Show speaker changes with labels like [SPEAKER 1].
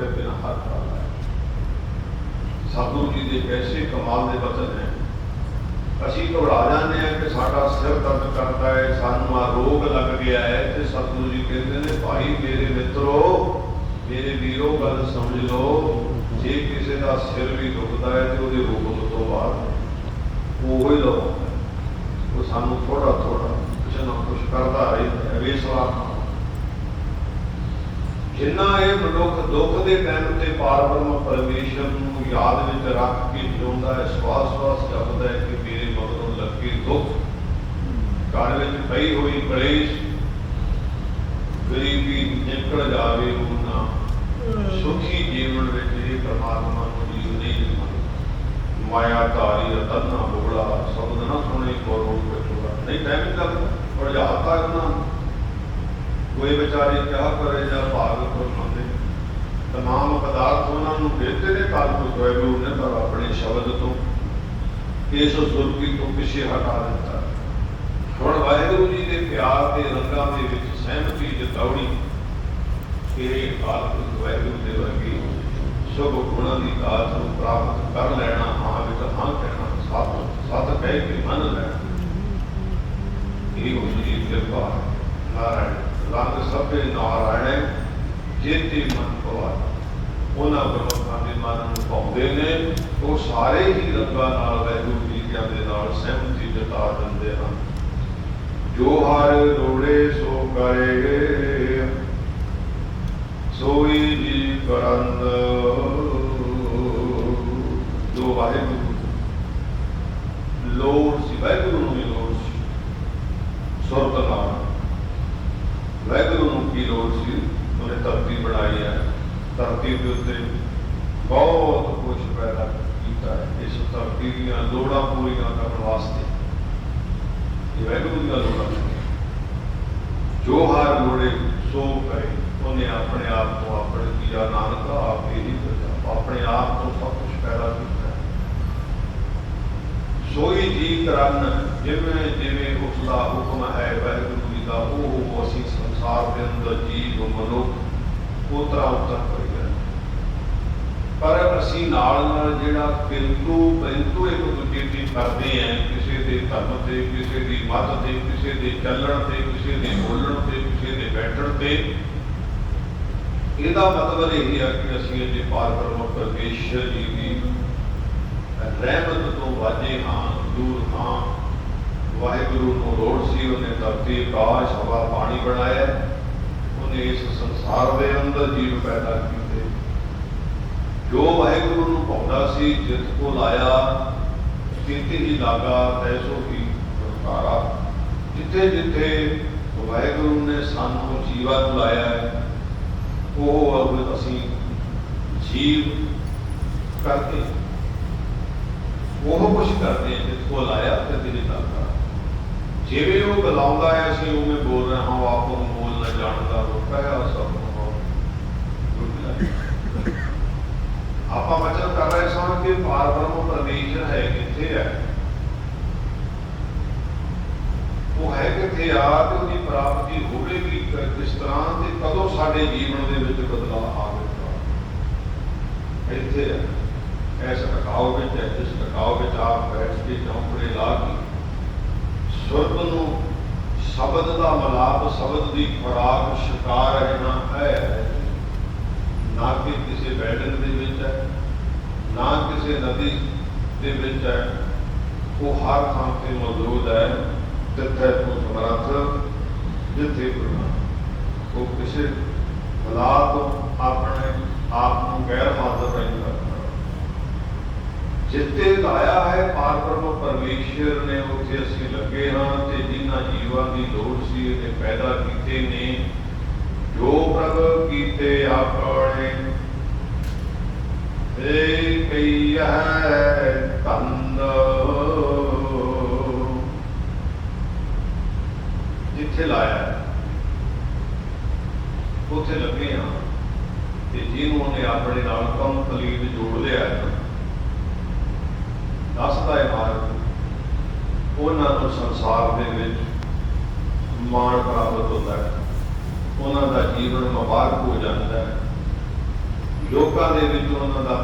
[SPEAKER 1] ਕੇ ਬਿਨਾਂ ਹੱਥ ਪਾਉਂਦਾ ਹੈ। ਸਤਿਗੁਰੂ ਜੀ ਦੇ ਕੈਸੇ ਕਮਾਲ ਦੇ ਬਚਨ ਹੈ। ਅਸੀਂ ਘਬਰਾ ਜਾਂਦੇ ਹਾਂ ਕਿ ਸਾਡਾ ਸਿਰ ਦਰਦ ਕਰਦਾ ਹੈ, ਸਾਨੂੰ ਆ ਰੋਗ ਲੱਗ ਗਿਆ ਹੈ ਤੇ ਸਤਿਗੁਰੂ ਜੀ ਕਹਿੰਦੇ ਨੇ, ਭਾਈ ਮੇਰੇ ਮਿੱਤਰੋ, ਮੇਰੇ ਵੀਰੋ, ਗੱਲ ਸਮਝ ਲਓ। ਜੇ ਕਿਸੇ ਦਾ ਸਿਰ ਵੀ ਦੁਖਦਾ ਹੈ ਤੇ ਉਹਦੇ ਹੁਕਮ ਤੋਂ ਬਾਅਦ ਉਹ ਹੀ ਲਓ ਉਹ ਸਾਨੂੰ ਥੋੜਾ ਥੋੜਾ ਕੁਛ ਨਾ ਕੁਛ ਕਰਦਾ ਰਹਿੰਦਾ ਹੈ। ਵੇਸਵਾ ਜਿੰਨਾ ਇਹ ਮਨੁੱਖ ਦੁੱਖ ਦੇ ਟਾਈਮ ਤੇ ਪਾਰਬ੍ਰਹਮ ਪਰਮੇਸ਼ਰ ਨੂੰ ਯਾਦ ਵਿੱਚ ਰੱਖ ਕੇ ਜਿਉਂਦਾ ਹੈ, ਸਵਾਸ ਸਵਾਸ ਜਪਦਾ ਹੈ ਕਿ ਮੇਰੇ ਮਗਰੋਂ ਲੱਗੇ ਦੁੱਖ। ਘਰ ਵਿੱਚ ਪਈ ਹੋਈ ਕਲੇਸ਼, ਗਰੀਬੀ ਨਿਕਲ ਜਾਵੇ ਉਹਨਾਂ। ਸੁਖੀ ਜੀਵਨ ਵਿੱਚ ਇਹ ਪਰਮਾਤਮਾ ਨੂੰ ਜੀਵ ਨਹੀਂ ਮਾਇਆ ਧਾਰੀ ਰਤਨ ਬੋਲਾ, ਸ਼ਬਦ ਨਾ ਸੁਣੇ ਕੋਰੋਂ ਵਿਚੋਲਾ ਨਹੀਂ ਟਾਈਮ ਲੱਗਦਾ ਪਰ ਜਾਤਾ ਉਹਨਾਂ ਕੋਈ ਵਿਚਾਰੇ ਕਿਆ ਕਰੇ ਜਾਂ ਭਾਗ ਫਰਮਾਉਂਦੇ ਤਮਾਮ ਪਦਾਰਥ ਉਹਨਾਂ ਨੂੰ ਦਿੱਤੇ ਨੇ ਕਾਲ ਕੋ ਨੇ ਪਰ ਆਪਣੇ ਸ਼ਬਦ ਤੋਂ ਇਸ ਸੁਰਗੀ ਤੋਂ ਪਿੱਛੇ ਹਟਾ ਦਿੱਤਾ। ਹੁਣ ਵਾਹਿਗੁਰੂ ਜੀ ਦੇ ਪਿਆਰ ਦੇ ਰੰਗਾਂ ਦੇ ਵਿੱਚ ਸਹਿਮਤੀ ਜਤਾਉਣੀ ਇਹ ਕਾਲ ਕੋ ਦੇ ਵਰਗੀ ਸ਼ੁਭ ਗੁਣਾਂ ਦੀ ਦਾਤ ਨੂੰ ਪ੍ਰਾਪਤ ਕਰ ਲੈਣਾ, ਹਾਂ ਵਿੱਚ ਹਾਂ ਕਹਿਣਾ, ਸਤ ਸਤ ਕਹਿ ਕੇ ਮੰਨ ਲੈਣਾ। ਇਹ ਹੋ ਜੀ ਕਿਰਪਾ ਨਾਰਾਇਣ। ਰੰਗ ਸਭੇ ਨਾਰਾਇਣ, ਜੇਤੀ ਮਨ ਪਵਾ ਉਹਨਾਂ ਗੁਰਮੁਖਾਂ ਦੇ ਮਨ ਨੂੰ ਪਾਉਂਦੇ ਨੇ, ਉਹ ਸਾਰੇ ਹੀ ਰੰਗਾਂ ਨਾਲ ਵੈਗੁਰੂ ਜੀ ਦੇ ਨਾਲ ਸਹਿਮਤੀ ਜਤਾ ਦਿੰਦੇ ਹਨ। ਜੋ ਹਰ ਰੋੜੇ ਸੋ ਕਰੇ ਸੋਈ ਜੀ ਕਰੰਦ ਜੋ ਵਾਹਿਗੁਰੂ, ਲੋੜ ਸੀ, ਵਾਹਿਗੁਰੂ ਨੂੰ ਵੀ ਲੋੜ ਸੀ। ਸੁਰਤ ਨਾਲ ਨੂੰ ਉਹਨੇ ਧਰਤੀ ਬਣਾਈ ਹੈ। ਧਰਤੀ ਦੇ ਉੱਤੇ ਬਹੁਤ ਕੁਝ ਪੈਦਾ ਕੀਤਾ ਹੈ। ਇਸ ਧਰਤੀ ਦੀਆਂ ਲੋੜਾਂ ਪੂਰੀਆਂ ਕਰਨ ਵਾਸਤੇ ਇਹ ਵਾਹਿਗੁਰੂ ਦੀਆਂ ਲੋੜਾਂ ਜੋ ਹਰ ਲੋੜੇ ਸੋ ਕਰੇ, ਉਹਨੇ ਆਪਣੇ ਆਪ ਤੋਂ ਆਪਣੇ ਕੀਆ ਨਾਨਕ ਆਪ ਹੀ ਆਪਣੇ ਆਪ ਤੋਂ ਸਭ ਕੁਝ ਪੈਦਾ ਕੀਤਾ ਸੋਈ ਜੀ ਕਰਨ ਜਿਵੇਂ ਜਿਵੇਂ ਉਸ ਦਾ ਹੁਕਮ ਹੈ ਵਾਹਿਗੁਰੂ ਜੀ ਦਾ ਉਹ ਅਸੀਂ ਸੰਸਾਰ ਦੇ ਅੰਦਰ ਜੀਵ ਮਨੁੱਖ ਉਤਰਾ ਉਤਰ ਹੋਈ ਹੈ। ਪਰ ਅਸੀਂ ਨਾਲ ਨਾਲ ਜਿਹੜਾ ਕਿੰਤੂ ਪਰੰਤੂ ਇੱਕ ਦੂਜੇ ਦੀ ਕਰਦੇ ਆਂ ਕਿਸੇ ਦੇ ਧਰਮ ਤੇ, ਕਿਸੇ ਦੀ ਮੱਤ ਤੇ, ਕਿਸੇ ਦੇ ਚੱਲਣ ਤੇ, ਕਿਸੇ ਦੇ ਬੋਲਣ ਤੇ, ਕਿਸੇ ਦੇ ਬੈਠਣ ਤੇ, ਇਹਦਾ ਮਤਲਬ ਇਹ ਹੈ ਕਿ ਅਸੀਂ ਅਜੇ ਪਾਰ ਬ੍ਰਹਮ ਪਰਮੇਸ਼ਰ ਜੀ ਦੀ ਰਹਿਮਤ ਤੋਂ ਵਾਜੇ ਹਾਂ, ਦੂਰ ਵਾਹਿਗੁਰੂ ਨੂੰ ਲੋੜ ਸੀ, ਉਹਨੇ ਧਰਤੀ, ਆਕਾਸ਼, ਹਵਾ, ਪਾਣੀ ਬਣਾਇਆ। ਉਹਨੇ ਇਸ ਸੰਸਾਰ ਦੇ ਅੰਦਰ ਜੀਵ ਪੈਦਾ ਕੀਤੇ। ਜੋ ਵਾਹਿਗੁਰੂ ਨੂੰ ਪਾਉਂਦਾ ਸੀ ਜਿਤ ਕੋ ਲਾਇਆ ਤਿੰਤੇ ਹੀ ਲਾਗਾ ਤੈਸੋ ਹੀ ਪ੍ਰਕਾਰਾ ਜਿੱਥੇ ਜਿੱਥੇ ਵਾਹਿਗੁਰੂ ਨੇ ਸਾਨੂੰ ਜੀਵਾ ਨੂੰ ਲਾਇਆ ਹੈ ਉਹ ਅਸੀਂ ਜੀਵ ਕਰਕੇ ਉਹ ਕੁਝ ਕਰਦੇ ਹਾਂ, ਜਿਸ ਕੋ ਲਾਇਆ ਤੇ ਦਿਲ ਲਾਗਾ ਜਿਵੇਂ ਉਹ ਬੁਲਾਉਂਦਾ ਹੈ, ਅਸੀਂ ਉਵੇਂ ਬੋਲ ਰਹੇ ਹਾਂ ਆਪ ਨੂੰ ਬੋਲਣਾ ਜਾਣਦਾ ਉਹ ਕਹਿਆ ਸਭ ਆਪਾਂ ਵਚਨ ਕਰ ਰਹੇ ਸਾਂ ਕਿ ਪਾਰ ਬ੍ਰਹਮ ਪਰਮੇਸ਼ਰ ਹੈ, ਕਿੱਥੇ ਹੈ? ਉਹ ਹੈ ਕਿੱਥੇ ਆ ਤੇ ਉਹਦੀ ਪ੍ਰਾਪਤੀ ਹੋਵੇਗੀ ਕਿਸ ਤਰ੍ਹਾਂ ਤੇ ਕਦੋਂ ਸਾਡੇ ਜੀਵਨ ਦੇ ਵਿੱਚ ਬਦਲਾਅ ਆਵੇਗਾ ਇੱਥੇ ਹੈ। ਇਸ ਟਕਾਓ ਵਿੱਚ ਹੈ, ਜਿਸ ਟਕਾਓ ਵਿੱਚ ਆਪ ਬੈਠ ਕੇ ਚੌਂਕੜੇ ਲਾ ਕੇ ਸੁਰਤ ਨੂੰ ਸ਼ਬਦ ਦਾ ਮਲਾਪ, ਸ਼ਬਦ ਦੀ ਖੁਰਾਕ, ਸ਼ਿਕਾਰ ਰਹਿਣਾ ਹੈ। ਨਾ ਕਿ ਕਿਸੇ ਬੈਠਕ ਦੇ ਵਿੱਚ ਹੈ, ਨਾ ਕਿਸੇ ਨਦੀ ਦੇ ਵਿੱਚ ਹੈ। ਉਹ ਹਰ ਥਾਂ ਤੇ ਮੌਜੂਦ ਹੈ। ਜਿੱਥੇ ਤੋਂ ਸਮਰੱਥ ਜਿੱਥੇ ਗੁਰੂ ਉਹ ਕਿਸੇ ਹਾਲਾਤ ਆਪਣੇ ਆਪ ਨੂੰ ਗੈਰ ਹਾਜ਼ਰ ਨਹੀਂ ਕਰਦਾ। ਜਿੱਤੇ ਲਾਇਆ ਹੈ ਪਾਰ ਬ੍ਰਹਮ ਪਰਮੇਸ਼ਰ ਨੇ ਉੱਥੇ ਅਸੀਂ ਲੱਗੇ ਹਾਂ ਤੇ ਜਿਨ੍ਹਾਂ ਜੀਵਾਂ ਦੀ ਲੋੜ ਸੀ ਇਹਨੇ ਪੈਦਾ ਕੀਤੇ ਨੇ। ਜੋ ਪ੍ਰਭ ਕੀਤੇ ਆਪਣੇ ਏ ਕਈ ਹੈ ਤੰਦ ਜਿੱਥੇ ਲਾਇਆ ਉੱਥੇ ਲੱਗੇ ਹਾਂ ਤੇ ਜਿਹਨੂੰ ਉਹਨੇ ਆਪਣੇ ਨਾਲ ਕੰਪਲੀਟ ਜੋੜ ਲਿਆ ਹੈ। ਦੱਸਦਾ ਹੈ ਮਾਰਗ, ਉਹਨਾਂ ਨੂੰ ਸੰਸਾਰ ਦੇ ਵਿੱਚ ਮਾਣ ਪ੍ਰਾਪਤ ਹੁੰਦਾ ਹੈ। ਉਹਨਾਂ ਦਾ ਜੀਵਨ ਮੁਬਾਰਕ ਹੋ ਜਾਂਦਾ ਹੈ। ਲੋਕਾਂ ਦੇ ਵਿੱਚ ਉਹਨਾਂ ਦਾ